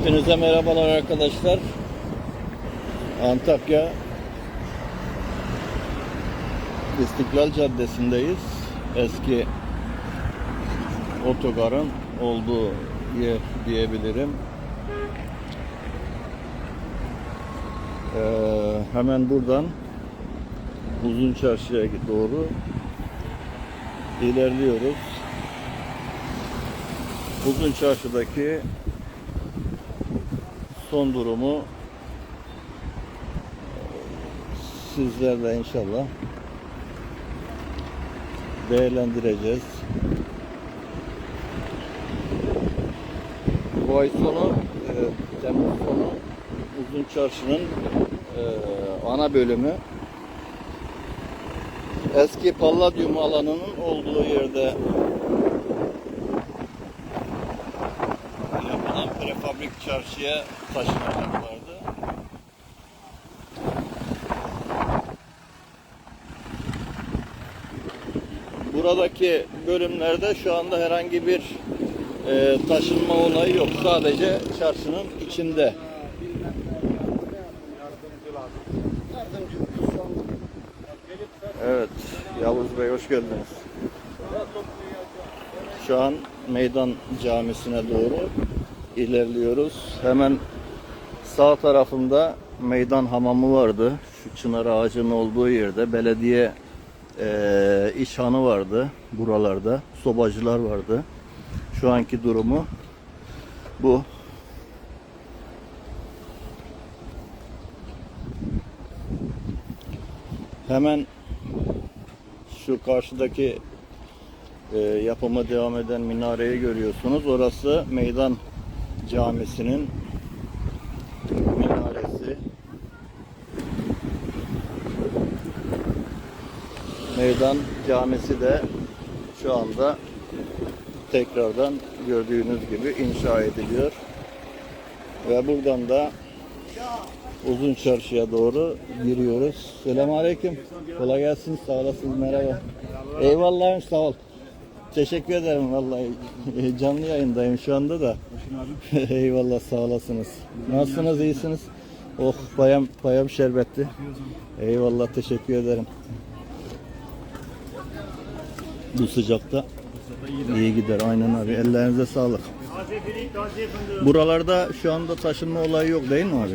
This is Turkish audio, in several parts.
Hepinize merhabalar arkadaşlar. Antakya İstiklal Caddesi'ndeyiz. Eski otogarın olduğu yer diyebilirim. Ee, hemen buradan Uzun Çarşı'ya doğru ilerliyoruz. Uzun Çarşı'daki son durumu sizlerle inşallah değerlendireceğiz. Bu ay sonu, e, Temmuz sonu Uzun Çarşı'nın e, ana bölümü eski Palladyum alanının olduğu yerde prefabrik çarşıya taşınacaklardı. Buradaki bölümlerde şu anda herhangi bir e, taşınma olayı yok. Sadece çarşının içinde. Evet, Yavuz Bey hoş geldiniz. Şu an meydan camisine doğru ilerliyoruz. Hemen sağ tarafında meydan hamamı vardı. Şu çınar ağacının olduğu yerde belediye eee iş hanı vardı buralarda. Sobacılar vardı. Şu anki durumu bu. Hemen şu karşıdaki e, yapıma devam eden minareyi görüyorsunuz. Orası meydan camisinin minaresi. Meydan camisi de şu anda tekrardan gördüğünüz gibi inşa ediliyor. Ve buradan da Uzun Çarşı'ya doğru giriyoruz. Selamun Aleyküm. Kolay gelsin. Sağ olasınız. Merhaba. Eyvallah. Sağ ol. Teşekkür ederim vallahi. Canlı yayındayım şu anda da. Eyvallah sağ olasınız. Nasılsınız? iyisiniz? Oh payam payam şerbetli. Eyvallah teşekkür ederim. Bu sıcakta iyi gider aynen abi. Ellerinize sağlık. Buralarda şu anda taşınma olayı yok değil mi abi?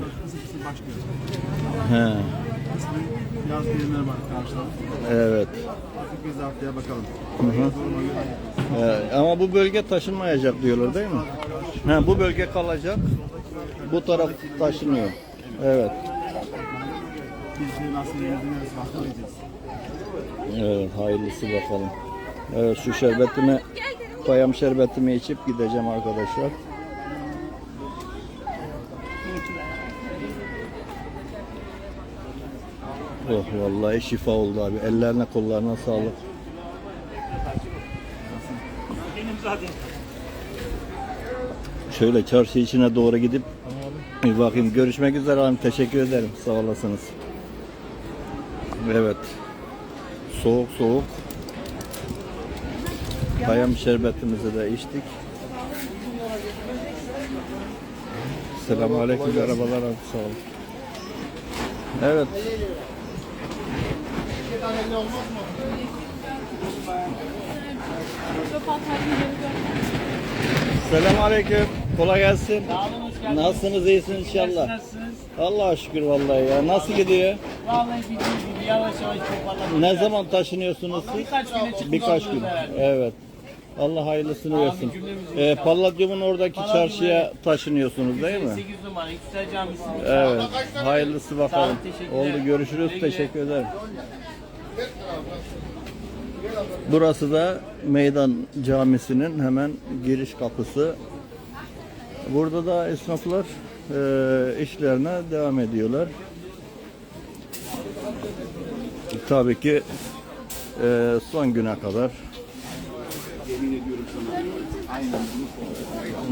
He, Yaz diyenler var karşıda. evet. Artık biz de haftaya bakalım. Hı hı. Ee, ama bu bölge taşınmayacak diyorlar değil mi? He, bu bölge kalacak. Bu taraf taşınıyor. Evet. Biz de nasıl bakmayacağız. Evet, hayırlısı bakalım. Evet, şu şerbetimi, payam şerbetimi içip gideceğim arkadaşlar. Oh vallahi şifa oldu abi. Ellerine kollarına sağlık. Şöyle çarşı içine doğru gidip bir bakayım. Görüşmek üzere abi. Teşekkür ederim. Sağ olasınız. Evet. Soğuk soğuk. Kayam şerbetimizi de içtik. Selamun Aleyküm. Merhabalar abi. Sağ olun. Evet. Selamun Aleyküm. Kolay gelsin. Nasılsınız? İyisiniz inşallah. Nasılsınız? Allah'a şükür vallahi ya. Nasıl gidiyor? Vallahi bildiğiniz gibi yavaş yavaş. Ne zaman taşınıyorsunuz siz? Birkaç güne çıkmış Birkaç gün. herhalde. Evet. Allah hayırlısını Amin, versin. cümlemize Ee, inşallah. Palladyum'un oradaki çarşıya taşınıyorsunuz değil mi? 8 numara İktisat Camisi. Evet. Hayırlısı bakalım. Sağ olun, teşekkürler. Oldu görüşürüz. Güle güle. Teşekkür ederim. Burası da Meydan Camisi'nin hemen giriş kapısı. Burada da esnaflar e, işlerine devam ediyorlar. Tabii ki e, son güne kadar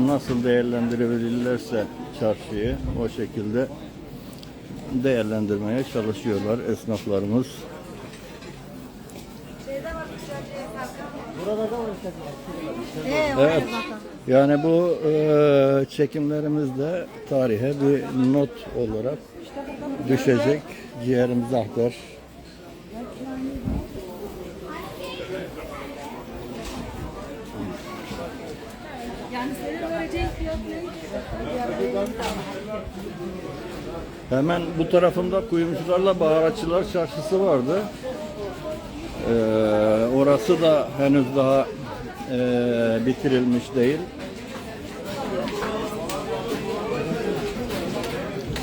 nasıl değerlendirebilirlerse çarşıyı o şekilde değerlendirmeye çalışıyorlar esnaflarımız. Evet. Yani bu e, çekimlerimizde tarihe bir not olarak düşecek. Ciğerimiz aktar. Hemen bu tarafında kuyumcularla baharatçılar çarşısı vardı. Ee, orası da henüz daha e, bitirilmiş değil.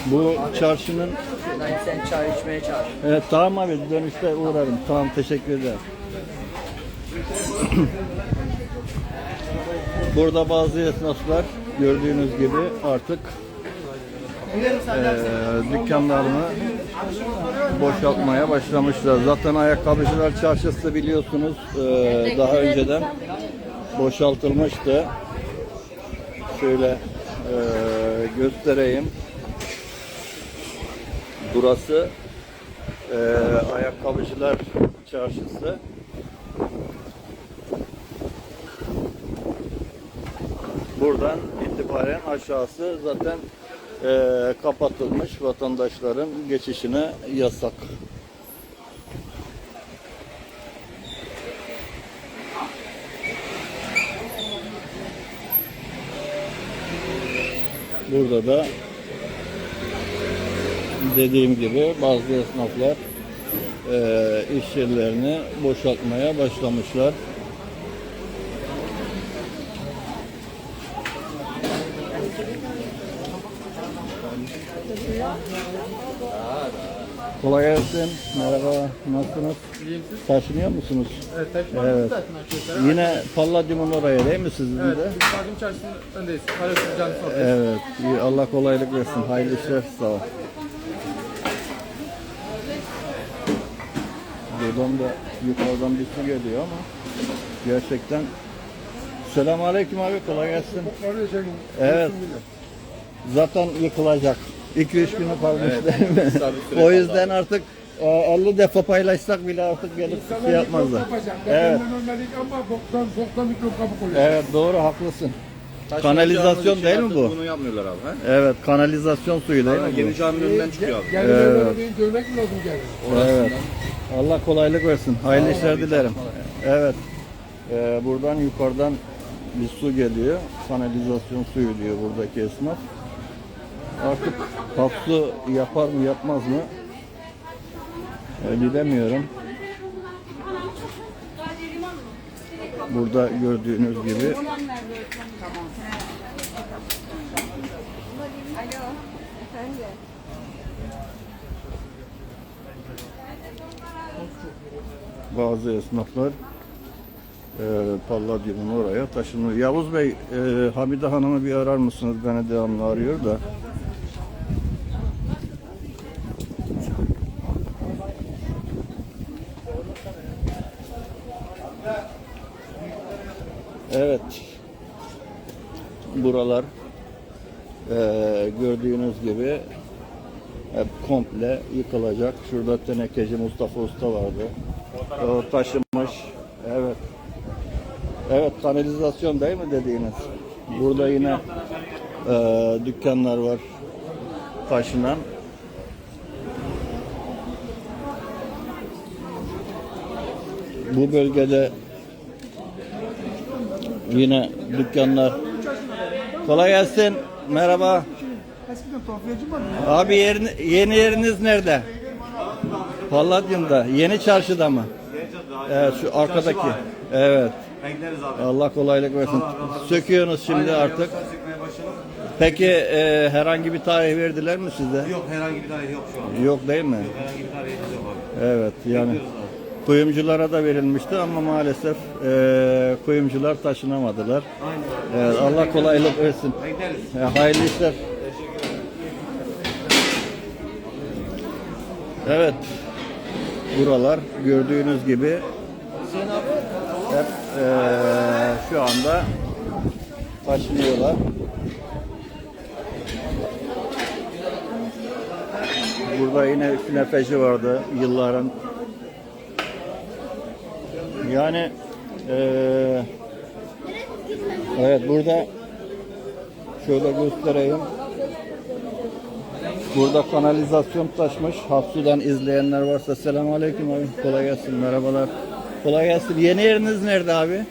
Bu çarşının Ben sen çay içmeye çağır. Evet tamam abi dönüşte uğrarım. Tamam teşekkür ederim. Burada bazı esnaflar gördüğünüz gibi artık eee dükkanlarını boşaltmaya başlamışlar. Zaten ayakkabıcılar çarşısı biliyorsunuz eee, daha önceden boşaltılmıştı. Şöyle eee, göstereyim. Burası eee, ayakkabıcılar çarşısı. Buradan itibaren aşağısı zaten eee, kapatılmış vatandaşların geçişine yasak. Burada da dediğim gibi bazı esnaflar eee iş yerlerini boşaltmaya başlamışlar. Kolay gelsin. Merhaba. Nasılsınız? Taşınıyor musunuz? Evet, taşıma Evet. Yine Palladium'un oraya değil mi sizin Evet, de? biz Fadim Çarşısı'nın öndeyiz. Caddesi oradayız. Evet. iyi. Allah kolaylık versin. Hayırlı işler. Sağ ol. Buradan da yukarıdan bir su geliyor ama gerçekten Selamun Aleyküm abi kolay gelsin. Evet. Zaten yıkılacak. 2-3 günü kalmış değil mi? o yüzden artık e, 50 defa paylaşsak bile artık gelip şey yapmazlar. Evet. ama boktan, boktan mikrop kabuk oluyor. Evet doğru haklısın. Kanalizasyon değil mi bu? Bunu yapmıyorlar abi. He? Evet kanalizasyon suyu değil mi? Yeni caminin önünden çıkıyor abi. Yani Evet. görmek mi lazım yani? Evet. Allah kolaylık versin. Hayırlı işler dilerim. Evet. Ee, buradan yukarıdan bir su geliyor. Kanalizasyon suyu diyor buradaki esnaf. Artık kapsu yapar mı yapmaz mı? Bilemiyorum. Burada gördüğünüz gibi bazı esnaflar e, Palladium'un oraya taşınıyor. Yavuz Bey, e, Hamide Hanım'ı bir arar mısınız? Beni devamlı arıyor da. Evet. Buralar e, gördüğünüz gibi hep komple yıkılacak. Şurada tenekeci Mustafa Usta vardı. O taşınmış. Evet. Evet kanalizasyon değil mi dediğiniz? Burada yine e, dükkanlar var taşınan. Bu bölgede yine dükkanlar. Kolay gelsin. Merhaba. Eskiden? Abi yerini, yeni yeriniz nerede? Palladium'da. Yeni çarşıda mı? Evet şu arkadaki. Evet. Allah kolaylık versin. Söküyorsunuz şimdi artık. Peki e, herhangi bir tarih verdiler mi size? Yok herhangi bir tarih yok şu an. Yok değil mi? Herhangi bir tarihimiz yok abi. Evet yani kuyumculara da verilmişti ama maalesef e, kuyumcular taşınamadılar. Evet, Allah kolaylık versin. Bekleriz. E, hayırlı işler. Evet. Buralar gördüğünüz gibi hep e, şu anda taşınıyorlar. Burada yine künefeci vardı. Yılların Yani eee, evet burada şöyle göstereyim. Burada kanalizasyon taşmış. Hafsu'dan izleyenler varsa selamun aleyküm abi. Kolay gelsin. Merhabalar. Kolay gelsin. Yeni yeriniz nerede abi?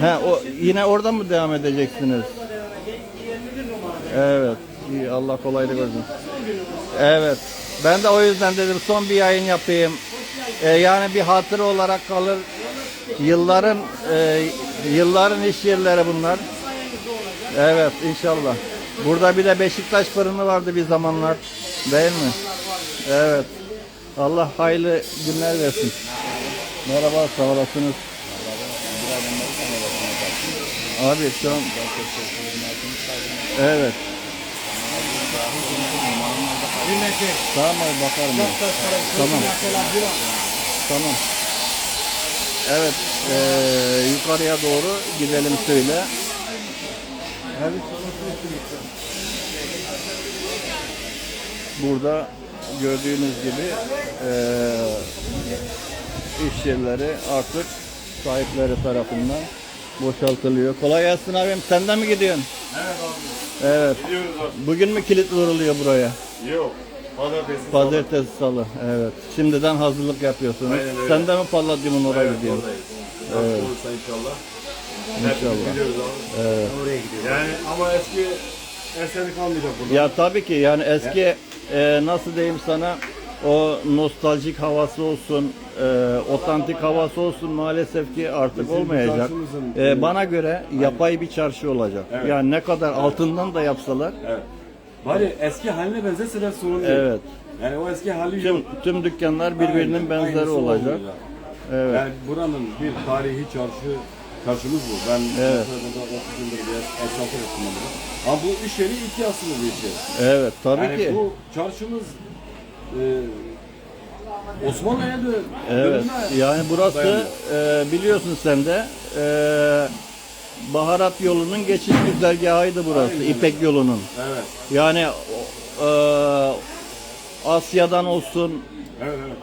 Ha, o yine orada mı devam edeceksiniz? Evet. İyi, Allah kolaylık versin. Evet. Ben de o yüzden dedim son bir yayın yapayım. Ee, yani bir hatıra olarak kalır. Yılların e, yılların iş yerleri bunlar. Evet inşallah. Burada bir de Beşiktaş fırını vardı bir zamanlar. Değil mi? Evet. Allah hayırlı günler versin. Merhaba sağ olasınız. Abi şu an Evet. Tamam bakarım. Tamam. Tamam. Evet. eee, yukarıya doğru gidelim şöyle. Burada gördüğünüz gibi eee iş yerleri artık sahipleri tarafından boşaltılıyor. Kolay gelsin abim. Sen de mi gidiyorsun? Evet abi. Evet. Bugün mü kilit vuruluyor buraya? Yok. Pazartesi. Pazartesi, salı. Evet. Şimdiden hazırlık yapıyorsunuz. Aynen öyle. Sen de mi Palladium'un oraya gidiyorsun? Evet. Olursa inşallah. İnşallah. Gidiyoruz abi. Yani ama eski eserlik kalmayacak burada. Ya tabii ki yani eski e, nasıl diyeyim sana o nostaljik havası olsun, e, otantik havası olsun maalesef ki artık Bizim olmayacak. çarşımızın- E, bana göre yapay bir çarşı olacak. Evet. Yani ne kadar altından da yapsalar Evet. Bari eski haline benzeseler sorun değil. evet. Yani o eski hali yok. Tüm, tüm dükkanlar birbirinin benzeri aynısı olacak. olmayacak. Evet. Yani buranın bir tarihi çarşı çarşımız bu. Ben Evet. burada 30 yıldır bir esnaflık yaptım. Ama bu iş yeri iki aslında bir iş yeri. Evet tabii yani ki. bu çarşımız e, Osmanlı'ya dön. Evet. Yani burası dayanıyor. e, biliyorsun sen de e, baharat yolunun geçiş güzergahıydı burası. Aynen. İpek yolunun. Evet. Yani e, Asya'dan olsun, Evet evet.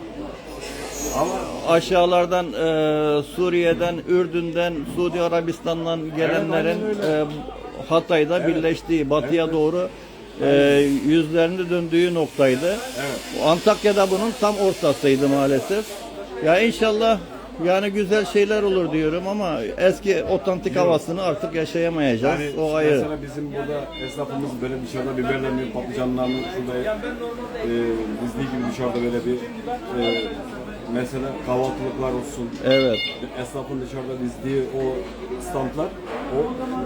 Aşağılardan e, Suriye'den, Ürdün'den, Suudi Arabistan'dan gelenlerin e, Hatay'da birleştiği, batıya doğru e, yüzlerini döndüğü noktaydı. Antakya'da bunun tam ortasıydı maalesef. Ya inşallah yani güzel şeyler olur diyorum ama eski otantik havasını artık yaşayamayacağız. Yani o ayrı. mesela bizim burada esnafımız böyle dışarıda biberlerini, patlıcanlarını şurada e, dizdiği gibi dışarıda böyle bir e, mesela kahvaltılıklar olsun. Evet. Esnafın dışarıda dizdiği o standlar o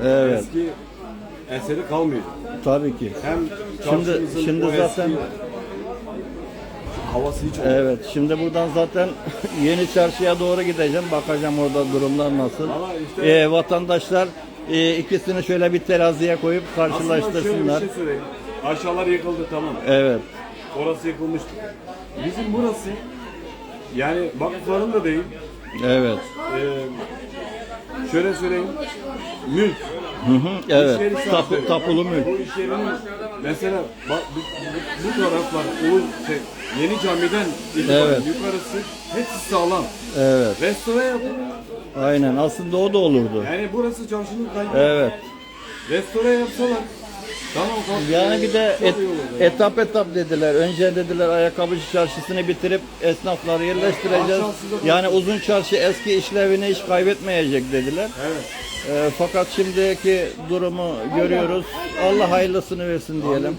Evet. eski eseri kalmıyor. Tabii ki. Hem Şimdi çarşımızın şimdi o zaten eski havası hiç olmuyor. evet şimdi buradan zaten yeni çarşıya doğru gideceğim. Bakacağım orada durumlar nasıl. Valla işte- Ee, vatandaşlar e, ikisini şöyle bir teraziye koyup Aslında şöyle karşılaştırsınlar. bir şey söyleyeyim. Aşağılar yıkıldı tamam. Evet. Orası yıkılmıştı. Bizim burası yani vakıfların da değil. Evet. Ee, şöyle söyleyeyim. Mülk. Hı hı, evet. Tapu, tapulu mülk. Bu iş yerinin mesela bak, bu, bu, bu taraflar Ulu şey, yeni camiden itibaren Evet. yukarısı hepsi sağlam. Evet. Restore yapın. Aynen. Aslında o da olurdu. Yani burası çarşının kaynağı. Evet. Restore yapsalar tamam. Yani bir de et- etap etap dediler. Önce dediler ayakkabıcı çarşısını bitirip esnafları yerleştireceğiz. Yani uzun çarşı eski işlevini hiç kaybetmeyecek dediler. Evet. Ee, fakat şimdiki durumu görüyoruz. Allah hayırlısını versin diyelim.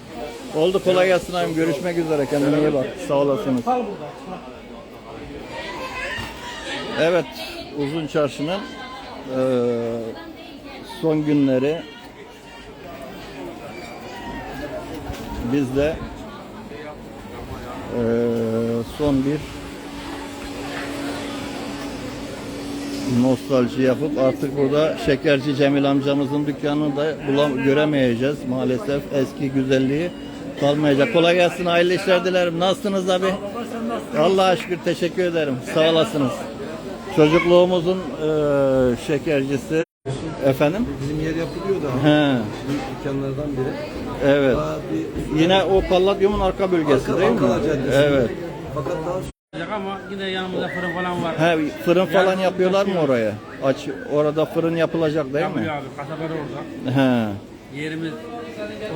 Oldu kolay gelsin abim. Görüşmek üzere. Kendine iyi bak. Sağ olasınız. Evet. Uzun çarşının eee, son günleri biz de eee, son bir nostalji yapıp artık burada şekerci Cemil amcamızın dükkanını da bulam göremeyeceğiz maalesef eski güzelliği kalmayacak. Kolay gelsin hayırlı işler dilerim. Nasılsınız abi? Allah'a şükür teşekkür ederim. Sağ olasınız. Çocukluğumuzun eee, şekercisi. Efendim? Bizim yer yapılıyor da He, dükkanlardan biri. Evet. Daha bir Yine o Palladyum'un arka bölgesi Arka- değil mi? Evet. Fakat daha Ama yine yanımızda fırın falan var. He, fırın falan yapıyorlar mı oraya? Aç orada fırın yapılacak değil Yapılıyor mi? abi. Kasaları orada. He. Yerimiz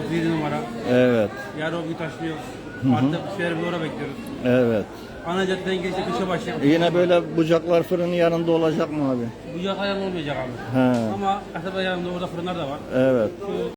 37 numara. Evet. Yarın o gün taşlıyor. Artık şehrimizi orada bekliyoruz. Evet. Ana caddeden geçecek kışa başlayacak. Yine böyle bucaklar fırının yanında olacak mı abi? Bu yak ayarlı olmayacak abi. He. Ama kasaba yanında orada fırınlar da var. Evet. Şu